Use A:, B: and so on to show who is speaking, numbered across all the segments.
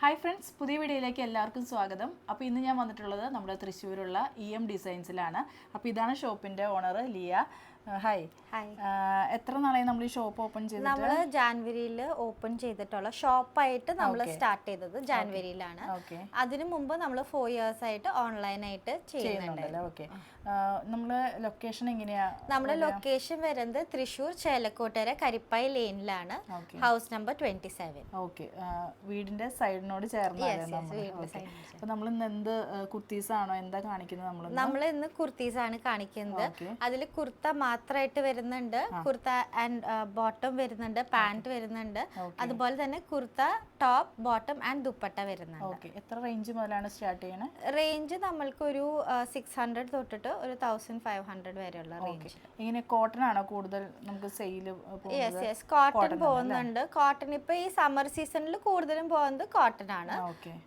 A: Hi friends പുതിയ വീഡിയോയിലേക്ക് എല്ലാവർക്കും സ്വാഗതം. അപ്പോൾ ഇന്ന് ഞാൻ വന്നിട്ടുള്ളത് നമ്മുടെ തൃശ്ശൂരുള്ള ഇ എം ഡിസൈൻസിലാണ് അപ്പോൾ ഇതാണ് ഷോപ്പിന്റെ ഓണർ ലിയ. ഹായ്
B: ഹായ്
A: എത്ര നാളായി നമ്മൾ ഈ ഷോപ്പ് ഓപ്പൺ ചെയ്തത്
B: നമ്മൾ ജാനുവരിയിൽ ഓപ്പൺ ചെയ്തിട്ടുള്ള ഷോപ്പായിട്ട് നമ്മൾ സ്റ്റാർട്ട് ചെയ്തത് ജാനുവരിയിലാണ്. അതിനു മുമ്പ് നമ്മൾ ഫോർ ഇയേഴ്സ് ആയിട്ട് ഓൺലൈനായിട്ട് ചെയ്യുന്നുണ്ട്
A: ഓക്കെ നമ്മൾ ലൊക്കേഷൻ എങ്ങനെയാ?
B: നമ്മുടെ ലൊക്കേഷൻ വരുന്നത് Thrissur ചേലക്കോട്ടര Karippayi ലെയിനിലാണ് house number twenty seven
A: okay വീടിന്റെ സൈഡിനോട് ചേർന്ന്. നമ്മൾ ഇന്ന് എന്ത് കുർത്തീസ് ആണോ എന്താ കാണിക്കുന്നത് നമ്മൾ
B: നമ്മൾ ഇന്ന് കുർത്തീസ് ആണ് കാണിക്കുന്നത് അതിൽ കുർത്ത മാത്രമായിട്ട് വരുന്നുണ്ട്. കുർത്ത ആൻഡ് ബോട്ടം വരുന്നുണ്ട് പാന്റ് വരുന്നുണ്ട്. അതുപോലെ തന്നെ kurta top bottom and dupatta വരുന്നുണ്ട്.
A: എത്ര റേഞ്ച് മുതലാണ് സ്റ്റാർട്ട് ചെയ്യണേ?
B: റേഞ്ച് നമ്മൾക്ക് ഒരു സിക്സ് ഹൺഡ്രഡ് തൊട്ടിട്ട് ഒരു തൗസൻഡ് ഫൈവ് ഹൺഡ്രഡ് വരെയുള്ള റേഞ്ച്
A: ഇങ്ങനെ കോട്ടൺ ആണോ കൂടുതൽ നമുക്ക് സെയിൽ
B: യെസ് യെസ് കോട്ടൺ പോകുന്നുണ്ട്. കോട്ടൺ ഇപ്പൊ ഈ സമ്മർ സീസണിൽ കൂടുതലും പോകുന്നത് കോട്ടൺ ആണ്.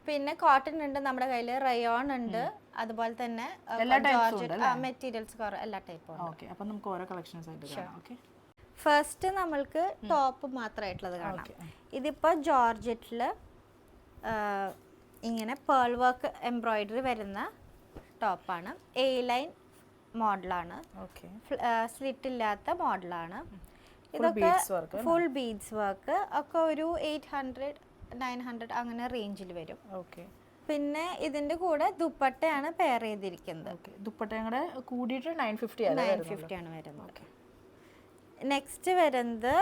B: പിന്നെ കോട്ടൺ ഉണ്ട് നമ്മുടെ കയ്യിൽ റയോൺ ഉണ്ട്. അതുപോലെ തന്നെ മെറ്റീരിയൽസ് എല്ലാ ടൈപ്പും
A: ഓക്കെ അപ്പം നമുക്ക് ഓരോ കളക്ഷൻസ് ആയിട്ട് കാണാം ഓക്കെ
B: ഫസ്റ്റ് നമ്മൾക്ക് ടോപ്പ് മാത്രമായിട്ടുള്ളത് കാണാം.
A: ഇതിപ്പോ
B: ഇതിപ്പോൾ ജോർജറ്റിൽ ഇങ്ങനെ പേൾ വർക്ക് എംബ്രോയിഡറി വരുന്ന ടോപ്പാണ് എ ലൈൻ മോഡലാണ് സ്ലിറ്റ് ഇല്ലാത്ത മോഡലാണ് ഇതൊക്കെ ഫുൾ ബീഡ്സ് വർക്ക് ഒക്കെ ഒരു എയ്റ്റ് ഹൺഡ്രഡ് നയൻ ഹൺഡ്രഡ് അങ്ങനെ റേഞ്ചിൽ വരും.
A: ഓക്കെ
B: പിന്നെ ഇതിന്റെ കൂടെ ദുപ്പട്ടയാണ് പെയർ ചെയ്തിരിക്കുന്നത്.
A: ദുപ്പട്ടയും കൂടെ കൂടിയിട്ട് നയൻ ഫിഫ്റ്റി ആണ്
B: നയൻ ഫിഫ്റ്റി ആണ് വരുന്നത്. നെക്സ്റ്റ് വരുന്നത്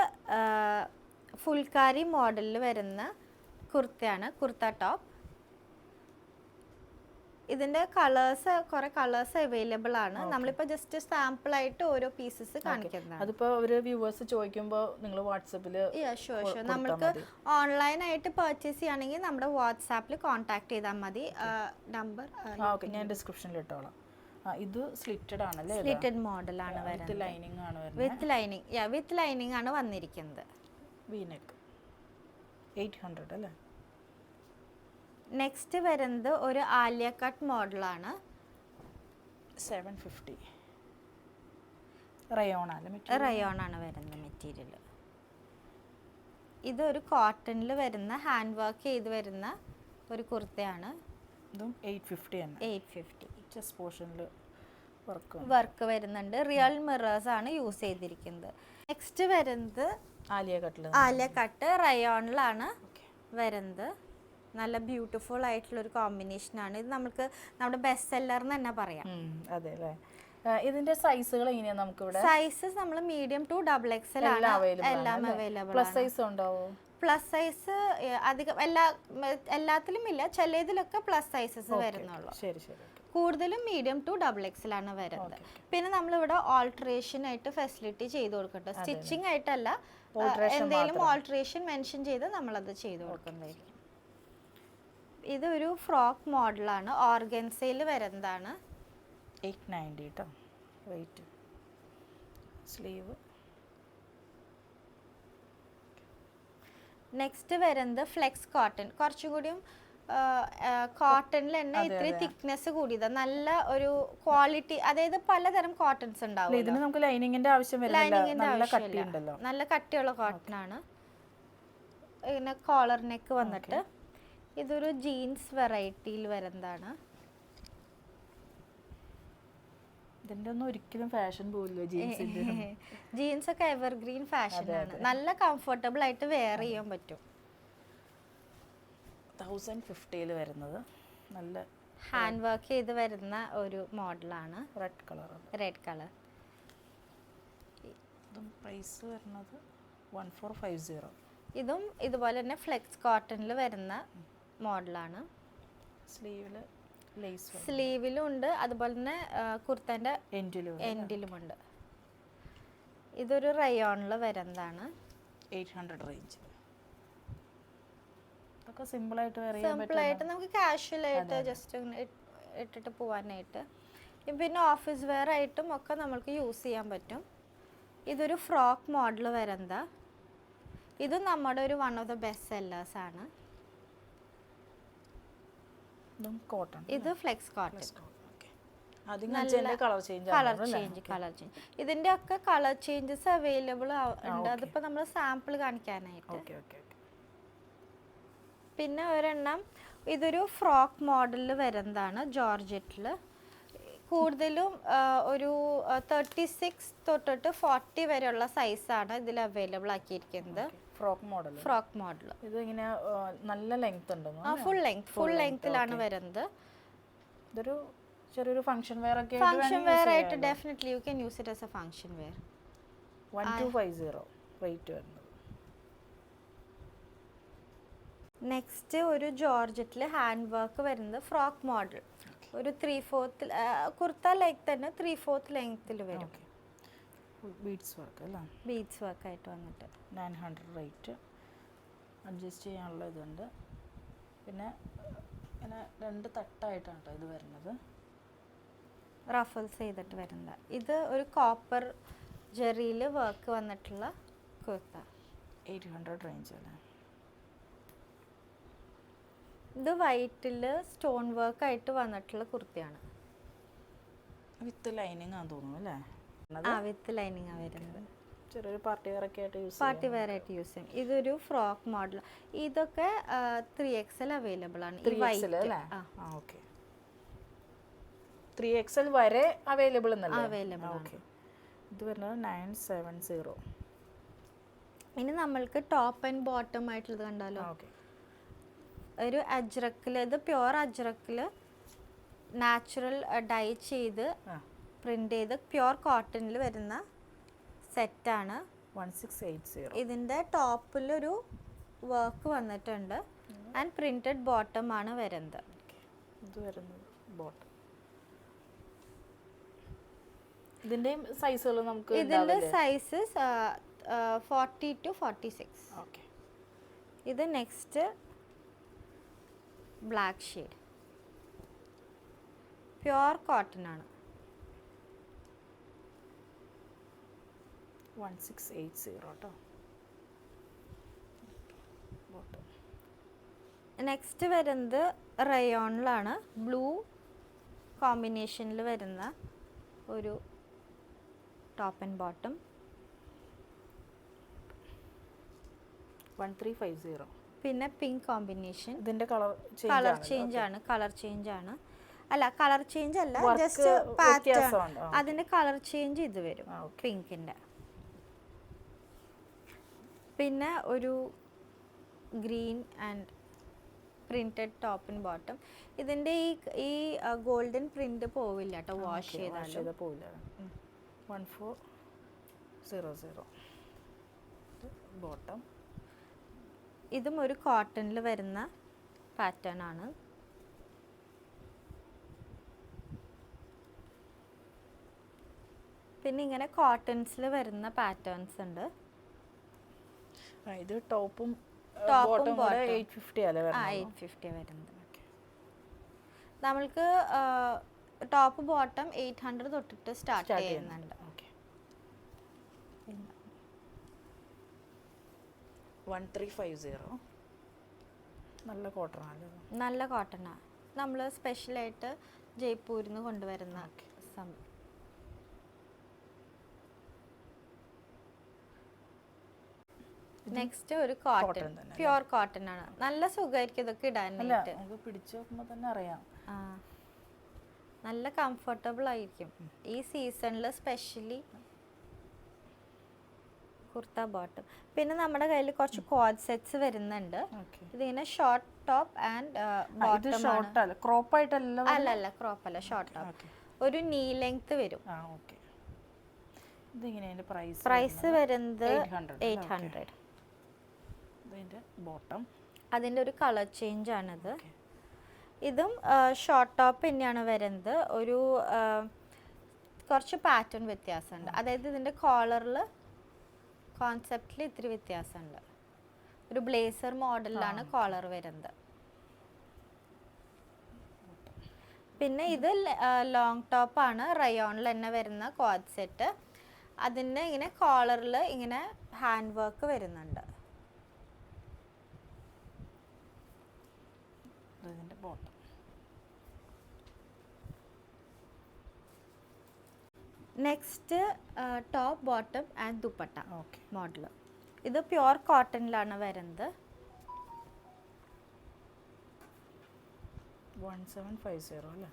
B: ഫുൾക്കാരി മോഡലിൽ വരുന്ന കുർത്തയാണ് കുർത്ത ടോപ്പ് ഇതിന്റെ കളേഴ്സ് കുറെ കളേഴ്സ് അവൈലബിൾ ആണ്. നമ്മളിപ്പോ ജസ്റ്റ് സാമ്പിൾ ആയിട്ട് ഓരോ പീസസ് കാണിക്കുന്നതാണ്.
A: അതിപ്പോ ഒരു വ്യൂവേഴ്സ് ചോദിക്കുമ്പോൾ നിങ്ങൾ വാട്സപ്പിൽ
B: ഷുവർ ഷുവർ നമ്മൾക്ക് ഓൺലൈൻ ആയിട്ട് പർച്ചേസ് ചെയ്യുകയാണെങ്കിൽ നമ്മുടെ വാട്സാപ്പിൽ കോൺടാക്ട് ചെയ്താൽ മതി. നമ്പർ
A: ഓക്കെ ഞാൻ ഡിസ്ക്രിപ്ഷനിൽ ഇട്ടോളാം. ഇത് സ്ലിറ്റഡ് ആണല്ലേ
B: സ്ലിറ്റഡ് മോഡൽ വരുന്നത്
A: വിത്ത് ലൈനിങ് ആണ് വരുന്നത്
B: with lining yeah with lining ആണ് വന്നിരിക്കുന്നത്.
A: വീനെക്ക് എയ്റ്റ് ഹൺഡ്രഡ് അല്ലേ?
B: നെക്സ്റ്റ് വരുന്നത് ഒരു ആലിയ കട്ട് മോഡലാണ്
A: സെവൻ ഫിഫ്റ്റി റയോൺ അല്ലേ മെറ്റീരിയൽ
B: റയോൺ ആണ് വരുന്ന മെറ്റീരിയൽ ഇതൊരു കോട്ടണിൽ വരുന്ന ഹാൻഡ് വർക്ക് ചെയ്ത് വരുന്ന ഒരു കുർത്തയാണ്.
A: ഇതും എയ്റ്റ് ഫിഫ്റ്റി തന്നെ.
B: എയ്റ്റ് ഫിഫ്റ്റി
A: ചെസ്റ്റ് പോർഷനിൽ വർക്ക്
B: വർക്ക് വരുന്നുണ്ട്. റിയൽ മിറേഴ്സ് ആണ് യൂസ് ചെയ്തിരിക്കുന്നത്. നെക്സ്റ്റ് വരുന്നത്
A: ആലിയ കട്ട്
B: ആലിയ കട്ട് റയോണിലാണ് വരുന്നത്. നല്ല ബ്യൂട്ടിഫുൾ ആയിട്ടുള്ള ഒരു കോമ്പിനേഷൻ ആണ്. ഇത് നമുക്ക് നമ്മുടെ ബെസ്റ്റ് സെല്ലർ എന്ന് തന്നെ പറയാം.
A: അതെ അല്ലേ? ഇതിന്റെ സൈസുകൾ എങ്ങനെയാണ് നമുക്ക് ഇവിടെ
B: സൈസസ് നമ്മൾ മീഡിയം ടു ഡബിൾ എക്സൽ ആണ്.
A: എല്ലാം അവൈലബിൾ പ്ലസ് സൈസ് ഉണ്ടാവോ?
B: പ്ലസ് സൈസ് അധികം എല്ലാ എല്ലാത്തിലും ഇല്ല. ചിലതിലൊക്കെ പ്ലസ് സൈസസ് വരുന്നുള്ളൂ.
A: ശരി ശരി
B: കൂടുതലും മീഡിയം ടു ഡബിൾ എക്സൽ ആണ് വരുന്നത്. പിന്നെ നമ്മളിവിടെ ഓൾട്രേഷൻ ആയിട്ട് ഫെസിലിറ്റി ചെയ്ത് കൊടുക്കട്ടെ. സ്റ്റിച്ചിങ് ആയിട്ടല്ല എന്തെങ്കിലും ഓൾട്രേഷൻ മെൻഷൻ ചെയ്ത് നമ്മളത് ചെയ്ത് കൊടുക്കുന്നതായിരിക്കും ഇതൊരു ഫ്രോക്ക് മോഡലാണ്. ഓർഗൻസയിൽ വരുന്നതാണ്.
A: എയ്റ്റ് നയന്റി കേട്ടോ വെയിറ്റ്. സ്ലീവ്.
B: നെക്സ്റ്റ് വരുന്നത് ഫ്ലെക്സ് കോട്ടൺ. കുറച്ചും കൂടിയും കോട്ടണിൽ തന്നെ ഇത്തിരി തിക്നെസ് കൂടിയത്. നല്ല ഒരു ക്വാളിറ്റി അതായത് പലതരം കോട്ടൺസ് ഉണ്ടാവും
A: ഇതിന് നമുക്ക് ലൈനിങ്ങിന്റെ ആവശ്യം
B: ലൈനിങ്ങിന്റെ ആവശ്യമില്ല നല്ല കട്ടിയുള്ള കോട്ടൺ ആണ്. ഇങ്ങനെ കോളർ നെക്ക് വന്നിട്ട്. ഇതൊരു ജീൻസ് വെറൈറ്റിയിൽ വരുന്നതാണ്.
A: ഇതിന്റെ ഒന്നും ഒരിക്കലും ഫാഷൻ ജീൻസിന്റെ.
B: ജീൻസ് ഒക്കെ എവർഗ്രീൻ ഫാഷൻ ആണ്. നല്ല കംഫർട്ടബിൾ ആയിട്ട് വെയർ ചെയ്യാൻ പറ്റും.
A: തൗസൻഡ് ഫിഫ്റ്റിയിൽ വരുന്നത്. നല്ല
B: ഹാൻഡ് വർക്ക് ചെയ്ത് വരുന്ന ഒരു മോഡലാണ്.
A: റെഡ് കളർ
B: റെഡ് കളർ
A: ഇതും പ്രൈസ് വരുന്നത് വൺ ഫോർ ഫൈവ് സീറോ
B: ഇതും ഇതുപോലെ തന്നെ ഫ്ലെക്സ് കോട്ടണിൽ വരുന്ന മോഡലാണ്.
A: സ്ലീവിൽ ലേസ്
B: സ്ലീവിലും ഉണ്ട്. അതുപോലെ തന്നെ കുർത്തന്റെ
A: എൻഡിലും
B: എൻഡിലുമുണ്ട് ഇതൊരു റയോണിൽ വരുന്നതാണ്.
A: എയ്റ്റ് ഹൺഡ്രഡ് റേഞ്ച് ഇതൊക്കെ സിമ്പിളായിട്ട് ചെയ്യാൻ
B: നമുക്ക് കാഷ്വൽ ആയിട്ട് ജസ്റ്റ് ഇട്ടിട്ട് പോവാനായിട്ട്. പിന്നെ ഓഫീസ് വെയർ ആയിട്ടും ഒക്കെ നമുക്ക് യൂസ് ചെയ്യാൻ പറ്റും. ഇതൊരു ഫ്രോക്ക് മോഡൽ വരുന്ന ഇത് നമ്മുടെ ഒരു one of the best sellers ആണ്.
A: ഇതും കോട്ടൺ
B: ഇത് flex cotton
A: colour change
B: colour change ഇതിന്റെ ഒക്കെ കളർ ചേഞ്ചസ് അവൈലബിൾ ഉണ്ട്. അതിപ്പോ നമ്മൾ സാമ്പിൾ കാണിക്കാനായിട്ട്. പിന്നെ ഒരെണ്ണം ഇതൊരു ഫ്രോക്ക് മോഡലിൽ വരുന്നതാണ് ജോർജറ്റിൽ. കൂടുതലും ഒരു തേർട്ടി സിക്സ് തൊട്ടിട്ട് ഫോർട്ടി വരെയുള്ള സൈസാണ് ഇതിൽ available ആക്കിയിരിക്കുന്നത്.
A: Frock model?
B: Frock model.
A: ഇത് ഇങ്ങനെ നല്ല ലെങ്ത് ഉണ്ടെന്ന്?
B: ആ ഫുൾ ലെങ്ത് ഫുൾ ലെങ്ത്തിലാണ് വരുന്നത്.
A: ഇതൊരു ചെറിയൊരു ഫംഗ്ഷൻ വെയർ ഒക്കെ
B: ഫംഗ്ഷൻ വെയർ ആയിട്ട് definitely you can use it as a function wear
A: one two five zero rate വരുന്നത്.
B: നെക്സ്റ്റ് ഒരു ജോർജറ്റിൽ ഹാൻഡ് വർക്ക് വരുന്നത് ഫ്രോക്ക് മോഡൽ ഒരു ത്രീ ഫോർത്ത് കുർത്ത ലൈക്ക് തന്നെ ത്രീ ഫോർത്ത് ലെങ്ത്തിൽ വരും.
A: ബീഡ്സ് വർക്ക് അല്ല?
B: ബീഡ്സ് വർക്ക് ആയിട്ട് വന്നിട്ട്.
A: നയൻ ഹൺഡ്രഡ് റേറ്റ് അഡ്ജസ്റ്റ് ചെയ്യാനുള്ള ഇതുണ്ട്. പിന്നെ ഇങ്ങനെ രണ്ട് തട്ടായിട്ടാണ് കേട്ടോ ഇത് വരുന്നത്.
B: റഫൽസ് ചെയ്തിട്ട് വരുന്നത്. ഇത് ഒരു കോപ്പർ ജെറിയിൽ വർക്ക് വന്നിട്ടുള്ള കുർത്ത
A: എയ്റ്റ് ഹൺഡ്രഡ് റേഞ്ച് അല്ലേ?
B: ഇത് വൈറ്റിൽ സ്റ്റോൺ വർക്ക് ആയിട്ട് വന്നിട്ടുള്ള കുർത്തയാണ്
A: വിത്ത് ലൈനിങ് ആണെന്ന് തോന്നുന്നു അല്ലേ?
B: ആ വിത്ത് ലൈനിങ് വരുന്നത്.
A: ചെറിയൊരു പാർട്ടി വെയർ ഒക്കെ ആയിട്ട് യൂസ്
B: പാർട്ടി വെയർ ആയിട്ട് യൂസ് ചെയ്യും. ഇതൊരു ഫ്രോക്ക് മോഡൽ. ഇതൊക്കെ ത്രീ എക്സ് എൽ അവൈലബിൾ ആണ്.
A: ത്രീ എക്സൽ വരെ അവൈലബിൾ
B: അവൈലബിൾ
A: ഓക്കേ ഇത് വരുന്നത് നയൻ സെവൻ സീറോ
B: ഇനി നമ്മൾക്ക് ടോപ്പ് ആൻഡ് ബോട്ടം ആയിട്ടുള്ളത് കണ്ടാലോ? ഒരു അജ്രക്കിൽ ഇത് പ്യുവർ അജ്രക്കിൽ നാച്ചുറൽ ഡൈ ചെയ്ത് പ്രിന്റ് ചെയ്ത് പ്യുർ കോട്ടണിൽ വരുന്ന സെറ്റാണ്
A: വൺ സിക്സ് എയ്റ്റ് സീറോ
B: ഇതിന്റെ ടോപ്പിലൊരു വർക്ക് വന്നിട്ടുണ്ട്. ആൻഡ് പ്രിന്റഡ് ബോട്ടം ആണ് വരുന്നത്.
A: ഇത് വരുന്നത് ബോട്ടം ഇതിന്റെയും സൈസുകൾ നമുക്ക്
B: ഇതിന്റെ sizes forty two forty six
A: okay
B: ഇത് next black shade pure cotton ആണ്.
A: വൺ സിക്സ് എയ്റ്റ് സീറോ കേട്ടോ ബോട്ടം.
B: നെക്സ്റ്റ് വരുന്നത് റയോണിലാണ്. ബ്ലൂ കോമ്പിനേഷനിൽ വരുന്ന ഒരു top and bottom
A: one three five zero
B: പിന്നെ പിങ്ക് കോമ്പിനേഷൻ
A: ഇതിന്റെ കളർ
B: കളർ ചേഞ്ച് ആണ് കളർ ചേഞ്ച് ആണ്. അല്ല കളർ ചേഞ്ച് അല്ല ജസ്റ്റ് പാറ്റേൺ. അതിന്റെ കളർ ചേഞ്ച് ഇത് വരും. പിങ്കിന്റെ പിന്നെ ഒരു green and printed top and bottom. ഇതിന്റെ ഈ ഈ ഗോൾഡൻ പ്രിന്റ് പോവില്ല കേട്ടോ വാഷ് ചെയ്താൽ
A: പോവില്ല. One four zero zero bottom.
B: ഇതും ഒരു കോട്ടണിൽ വരുന്ന പാറ്റേൺ ആണ്. പിന്നെ ഇങ്ങനെ കോട്ടൺസിൽ വരുന്ന പാറ്റേൺസ് ഉണ്ട്.
A: ഇത് ടോപ്പും
B: ടോപ്പും
A: എയ്റ്റ് ഫിഫ്റ്റി അല്ലേ
B: ആ എയ്റ്റ് ഫിഫ്റ്റി വരുന്നത്. നമ്മൾക്ക് ടോപ്പ് ബോട്ടം എയ്റ്റ് ഹൺഡ്രഡ് തൊട്ടിട്ട് സ്റ്റാർട്ട് ചെയ്യുന്നുണ്ട്.
A: വൺ ത്രീ ഫൈവ് സീറോ നല്ല കോട്ടൺ
B: നല്ല കോട്ടണാണ് നമ്മൾ സ്പെഷ്യലായിട്ട് ജയ്പൂരിൽ നിന്ന് കൊണ്ടുവരുന്ന സം നെക്സ്റ്റ് ഒരു കോട്ടൺ
A: പ്യുർ
B: പ്യുവർ കോട്ടൺ ആണ്. നല്ല സുഖമായിരിക്കും ഇതൊക്കെ ഇടാനായിട്ട്.
A: പിടിച്ചു നോക്കുമ്പോൾ തന്നെ അറിയാം.
B: നല്ല കംഫർട്ടബിൾ ആയിരിക്കും. ഈ സീസണിൽ സ്പെഷ്യലി കുർത്ത ബോട്ടം പിന്നെ നമ്മുടെ കയ്യിൽ കുറച്ച് കോഡ് സെറ്റ്സ് വരുന്നുണ്ട്. ഇതിങ്ങനെ short top and bottom
A: crop ആയിട്ടല്ല
B: അല്ല അല്ല ക്രോപ്പ് അല്ല ഷോർട്ട് ടോപ്പ് ഒരു നീ ലെങ്ത് വരും.
A: ഇതിങ്ങനെ പ്രൈസ്
B: പ്രൈസ് വരുന്നത്
A: 800
B: എയ്റ്റ്. ഹൺഡ്രഡ്
A: ഇതിന്റെ ബോട്ടം
B: അതിന്റെ ഒരു കളർ ചേഞ്ച് ആണിത്. ഇതും ഷോർട്ട് ടോപ്പ് തന്നെയാണ് വരുന്നത്. ഒരു കുറച്ച് പാറ്റേൺ വ്യത്യാസമുണ്ട്. അതായത് ഇതിന്റെ കോളറിൽ കോൺസെപ്റ്റിൽ ഇത്തിരി വ്യത്യാസമുണ്ട്. ഒരു ബ്ലേസർ മോഡലിലാണ് കോളർ വരുന്നത്. പിന്നെ ഇത് ലോങ് ടോപ്പാണ് റയോണിൽ തന്നെ വരുന്ന കോഡ് സെറ്റ് അതിന് ഇങ്ങനെ കോളറിൽ ഇങ്ങനെ ഹാൻഡ് വർക്ക് വരുന്നുണ്ട്.
A: ഇതിന്റെ bottom
B: next top bottom and dupatta
A: okay
B: model ഇത് പ്യുവർ കോട്ടണിലാണ് വരുന്നത്.
A: വൺ സെവൻ ഫൈവ് സീറോ അല്ലേ?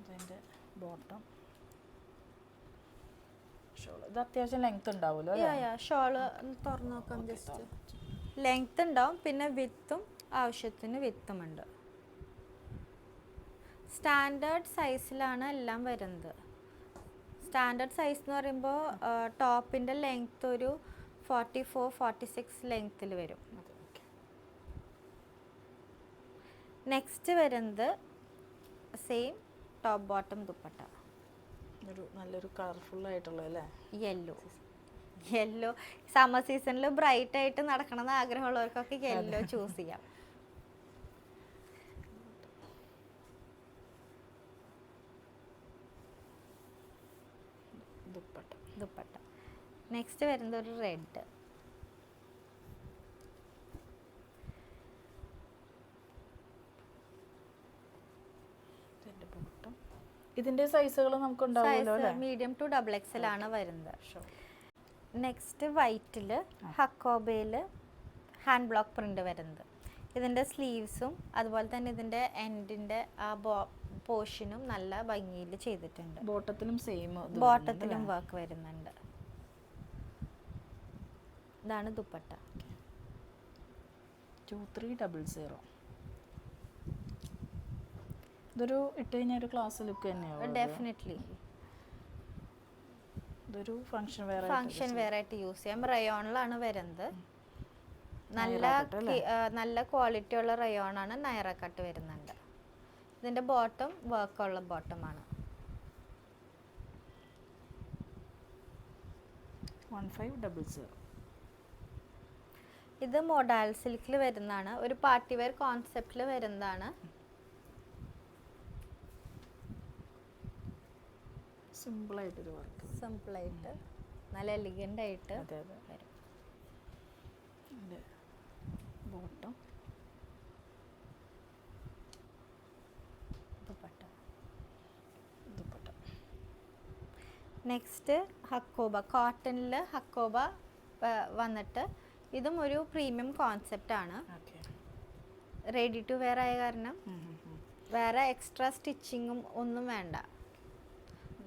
A: ഇതിന്റെ ബോട്ടം ഷോൾ ഇത് അത്യാവശ്യം ലെങ്ത് ഉണ്ടാവുമല്ലോ
B: ഷോൾ തുറന്നു നോക്കാം ജസ്റ്റ് ലെങ്ത് ഉണ്ടാവും. പിന്നെ വിത്തും ആവശ്യത്തിന് വിത്തുമുണ്ട് സ്റ്റാൻഡേർഡ് സൈസിലാണ് എല്ലാം വരുന്നത്. സ്റ്റാൻഡേർഡ് സൈസ് എന്ന് പറയുമ്പോൾ ടോപ്പിന്റെ ലെങ്ത്ത് ഒരു ഫോർട്ടി ഫോർ ഫോർട്ടി സിക്സ് ലെങ്ത്തിൽ വരും. നെക്സ്റ്റ് വരുന്നത് സെയിം ടോപ്പ് ബോട്ടം ദുപ്പട്ട.
A: ഒരു നല്ലൊരു കളർഫുൾ ആയിട്ടുള്ള അല്ലേ?
B: യെല്ലോ യെല്ലോ സമ്മർ സീസണിൽ ബ്രൈറ്റ് ആയിട്ട് നടക്കണം എന്ന് ആഗ്രഹമുള്ളവർക്കൊക്കെ യെല്ലോ ചൂസ് ചെയ്യാം.
A: ദുപ്പട്ട.
B: ദുപ്പട്ട. നെക്സ്റ്റ് വരുന്നത് ഒരു റെഡ്
A: ഇതിന്റെ സൈസുകൾ നമുക്ക്
B: മീഡിയം ടു ഡബിൾ എക്സൽ ആണ് വരുന്നത്.
A: ഷോ
B: നെക്സ്റ്റ് വൈറ്റിൽ ഹക്കോബയിൽ ഹാൻഡ് ബ്ലോക്ക് പ്രിന്റ് വരുന്നത്. ഇതിന്റെ സ്ലീവ്സും അതുപോലെ തന്നെ ഇതിന്റെ എൻഡിന്റെ ആ ബോ പോർഷനും നല്ല ഭംഗിയിൽ ചെയ്തിട്ടുണ്ട്.
A: ബോട്ടത്തിലും സെയിം
B: ബോട്ടത്തിലും വർക്ക് വരുന്നുണ്ട്. ഇതാണ് dupatta.
A: Two three double zero ഇതൊരു ഇട്ട് കഴിഞ്ഞാൽ ഒരു ക്ലാസ് ലുക്ക് തന്നെയാണ്
B: ഡെഫിനറ്റ്ലി
A: ഇതൊരു ഫംഗ്ഷൻ വേറെ
B: വെയർ ആയിട്ട് യൂസ് ചെയ്യാം. റയോണിലാണ് വരുന്നത്. നല്ല നല്ല ക്വാളിറ്റി ഉള്ള റയോണാണ് നയറ കട്ട് വരുന്നുണ്ട് ഇതിന്റെ ബോട്ടം വർക്ക് ഉള്ള
A: വൺ ഫൈവ് ഡബിൾ സീറോ
B: ഇത് മൊഡാൽ സിൽക്കിൽ വരുന്നതാണ്. ഒരു പാർട്ടി വെയർ കോൺസെപ്റ്റിൽ വരുന്നതാണ്.
A: സിമ്പിളായിട്ടൊരു വർക്ക്
B: സിമ്പിളായിട്ട് നല്ല എലിഗന്റായിട്ട്
A: അതെ അതെ.
B: വരും.
A: ബോട്ടം
B: ദുപ്പട്ട.
A: ദുപ്പട്ട.
B: നെക്സ്റ്റ് ഹക്കോബ. കോട്ടണിൽ ഹക്കോബ വന്നിട്ട് ഇതും ഒരു പ്രീമിയം കോൺസെപ്റ്റ് ആണ്. റെഡി ടു വെയർ ആയ കാരണം വേറെ എക്സ്ട്രാ സ്റ്റിച്ചിങ്ങും ഒന്നും വേണ്ട.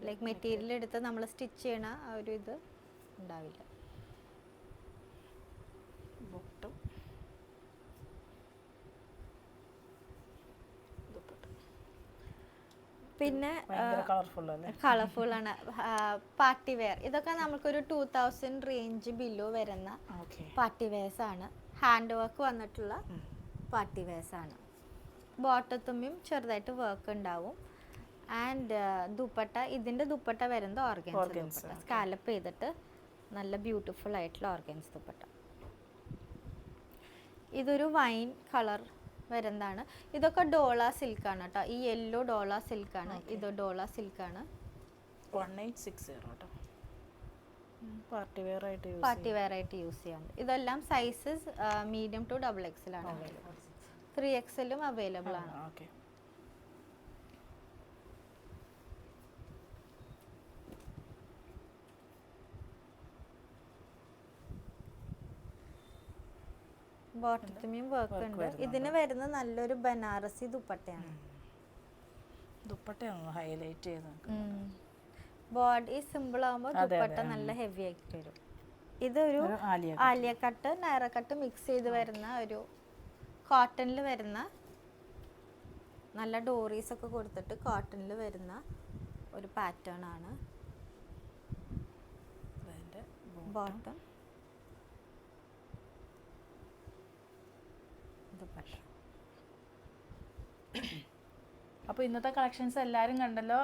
B: ലൈക്ക് മെറ്റീരിയൽ എടുത്ത് നമ്മൾ സ്റ്റിച്ച് ചെയ്യണ ആ ഒരു ഇത് ഉണ്ടാവില്ല.
A: ബോട്ടം
B: പിന്നെ
A: കളർഫുൾ
B: ആണ്. പാർട്ടി വെയർ ഇതൊക്കെ നമുക്കൊരു ടൂ തൗസൻഡ് റേഞ്ച് ബിലോ വരുന്ന പാർട്ടി വെയർസ് ആണ്. ഹാൻഡ് വർക്ക് വന്നിട്ടുള്ള പാർട്ടി വെയർസ് ആണ്. ബോട്ടത്തുമ്മിയും ചെറുതായിട്ട് വർക്ക് ഉണ്ടാവും. ആൻഡ് ദുപ്പട്ട ഇതിന്റെ ദുപ്പട്ട വരുന്നത് ഓർഗൻസ് ദുപ്പട്ട. സ്കാലപ്പ് ചെയ്തിട്ട് നല്ല ബ്യൂട്ടിഫുൾ ആയിട്ടുള്ള ഓർഗൻസ് ദുപ്പട്ട. ഇതൊരു വൈൻ കളർ വരുന്നതാണ്. ഇതൊക്കെ ഡോള സിൽക്കാണ് കേട്ടോ. ഈ യെല്ലോ ഡോള സിൽക്കാണ് ഇത് ഡോള സിൽക്കാണ്
A: വൺ എയ്റ്റ് സിക്സ് സീറോ കേട്ടോ പാർട്ടി വെയർ ആയിട്ട് യൂസ്
B: പാർട്ടി വെയർ ആയിട്ട് യൂസ് ചെയ്യാറുണ്ട് ഇതെല്ലാം sizes medium to double XL ആണ് ത്രീ എക്സലും അവൈലബിൾ ആണ്.
A: ഓക്കെ
B: ബോട്ടത്തുമ്മയും വർക്ക് ഉണ്ട്. ഇതിന് വരുന്ന നല്ലൊരു ബനാറസി ദുപ്പട്ടയാണ്.
A: ദുപ്പട്ടയാണ് ഹൈലൈറ്റ് ചെയ്ത്
B: ബോഡി സിമ്പിൾ ആകുമ്പോൾ ദുപ്പട്ട നല്ല ഹെവി ആയിട്ട് വരും ഇതൊരു
A: ഒരു Alia
B: Alia cut. Cut mix ചെയ്ത് വരുന്ന ഒരു കോട്ടണിൽ വരുന്ന നല്ല ഡോറീസ് ഒക്കെ കൊടുത്തിട്ട് കോട്ടണിൽ വരുന്ന ഒരു പാറ്റേൺ ആണ്. അതിന്റെ
A: അപ്പോൾ ഇന്നത്തെ കളക്ഷൻസ് എല്ലാവരും കണ്ടല്ലോ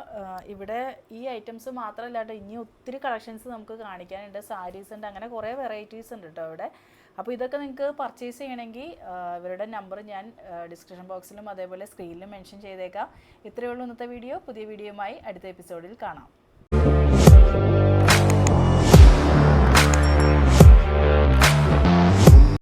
A: ഇവിടെ ഈ ഐറ്റംസ് മാത്രമല്ലാണ്ട് ഇനി ഒത്തിരി കളക്ഷൻസ് നമുക്ക് കാണിക്കാനുണ്ട്. സാരീസ് ഉണ്ട് അങ്ങനെ കുറേ വെറൈറ്റീസ് ഉണ്ട് കേട്ടോ ഇവിടെ അപ്പോൾ ഇതൊക്കെ നിങ്ങൾക്ക് പർച്ചേസ് ചെയ്യണമെങ്കിൽ ഇവരുടെ നമ്പർ ഞാൻ ഡിസ്ക്രിപ്ഷൻ ബോക്സിലും അതേപോലെ സ്ക്രീനിലും മെൻഷൻ ചെയ്തേക്കാം. ഇത്രയേ ഉള്ളൂ ഇന്നത്തെ വീഡിയോ പുതിയ വീഡിയോയുമായി അടുത്ത എപ്പിസോഡിൽ കാണാം.